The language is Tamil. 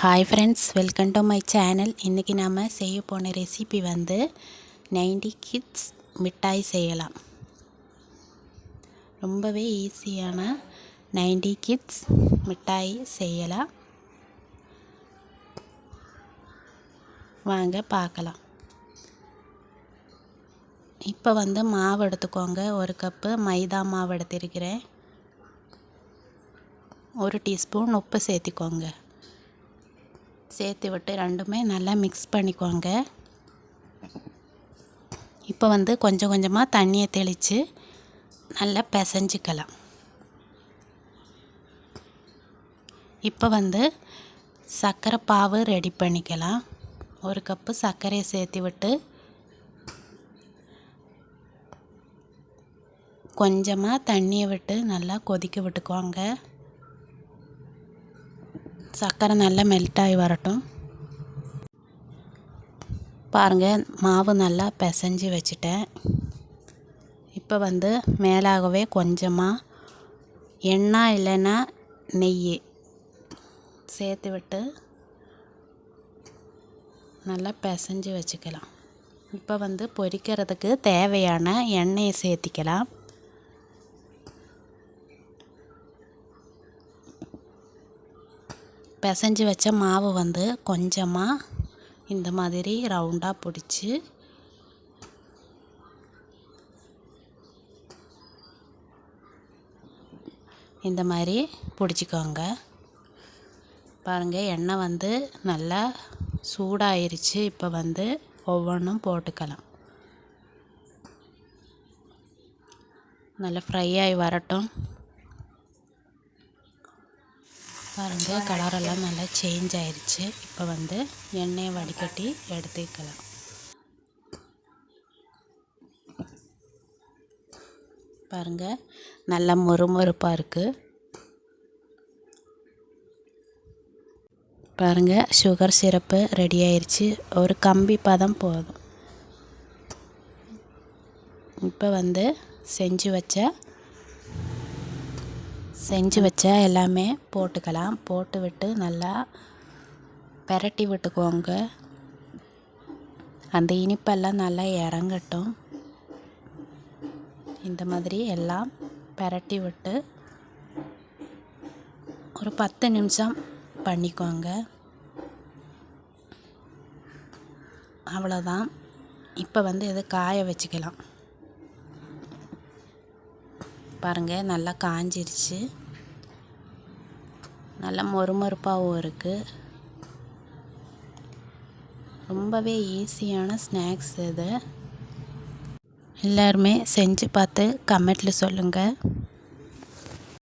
Hi friends welcome to my channel இன்றைக்கி நாம் செய்ய போன ரெசிபி வந்து நைன்டி கிட்ஸ் மிட்டாய் செய்யலாம். ரொம்பவே ஈஸியான நைன்டி கிட்ஸ் மிட்டாய் செய்யலாம். வாங்க பார்க்கலாம். இப்போ வந்து மாவு எடுத்துக்கோங்க. ஒரு கப்பு மைதா மாவு எடுத்திருக்கிறேன். ஒரு டீஸ்பூன் உப்பு சேர்த்திக்கோங்க. சேர்த்து விட்டு ரெண்டுமே நல்லா மிக்ஸ் பண்ணிக்குவாங்க. இப்போ வந்து கொஞ்சம் கொஞ்சமாக தண்ணியை தெளித்து நல்லா பிசைஞ்சிக்கலாம். இப்போ வந்து சர்க்கரை பாவு ரெடி பண்ணிக்கலாம். ஒரு கப்பு சர்க்கரையை சேர்த்து விட்டு கொஞ்சமாக தண்ணியை விட்டு நல்லா கொதிக்க விட்டுக்குவாங்க. சர்க்கரை நல்லா மெல்ட்டாகி வரட்டும். பாருங்கள் மாவு நல்லா பிசைஞ்சு வச்சுட்டேன். இப்போ வந்து மேலாகவே கொஞ்சமாக எண்ணெய் இல்லைன்னா நெய் சேர்த்து விட்டு நல்லா பிசைஞ்சு வச்சுக்கலாம். இப்போ வந்து பொரிக்கிறதுக்கு தேவையான எண்ணெயை சேர்த்திக்கலாம். பிசைஞ்சு வச்ச மாவு வந்து கொஞ்சமாக இந்த மாதிரி ரவுண்டாக பிடிச்சி இந்த மாதிரி பிடிச்சிக்கோங்க. பாருங்கள் எண்ணெய் வந்து நல்லா சூடாயிருச்சு. இப்போ வந்து ஒவ்வொன்றும் போட்டுக்கலாம். நல்லா ஃப்ரை ஆகி வரட்டும். பாருங்கள் கலரெல்லாம் நல்லா சேஞ்ச் ஆயிடுச்சு இப்போ வந்து எண்ணெயை வடிகட்டி எடுத்துக்கலாம். பாருங்கள் நல்லா மொறுமொறுப்பாக இருக்குது பாருங்கள் சுகர் சிரப்பு ரெடி ஆயிடுச்சு ஒரு கம்பி பதம் போதும். இப்போ வந்து செஞ்சு வச்ச செஞ்சு வச்ச எல்லாமே போட்டுக்கலாம். போட்டு விட்டு நல்லா பெரட்டி விட்டுக்கோங்க. அந்த இனிப்பெல்லாம் நல்லா இறங்கட்டும். இந்த மாதிரி எல்லாம் பெரட்டி விட்டு ஒரு பத்து நிமிஷம் பண்ணிக்கோங்க. அவ்வளோதான் இப்போ வந்து இதை காய வச்சுக்கலாம். பாருங்கள் நல்லா காஞ்சிருச்சு. நல்லா மொறுமொறுப்பாகவும் இருக்குது ரொம்பவே ஈஸியான ஸ்நாக்ஸ் இது. எல்லாருமே செஞ்சு பார்த்து கமெண்ட்டில் சொல்லுங்கள்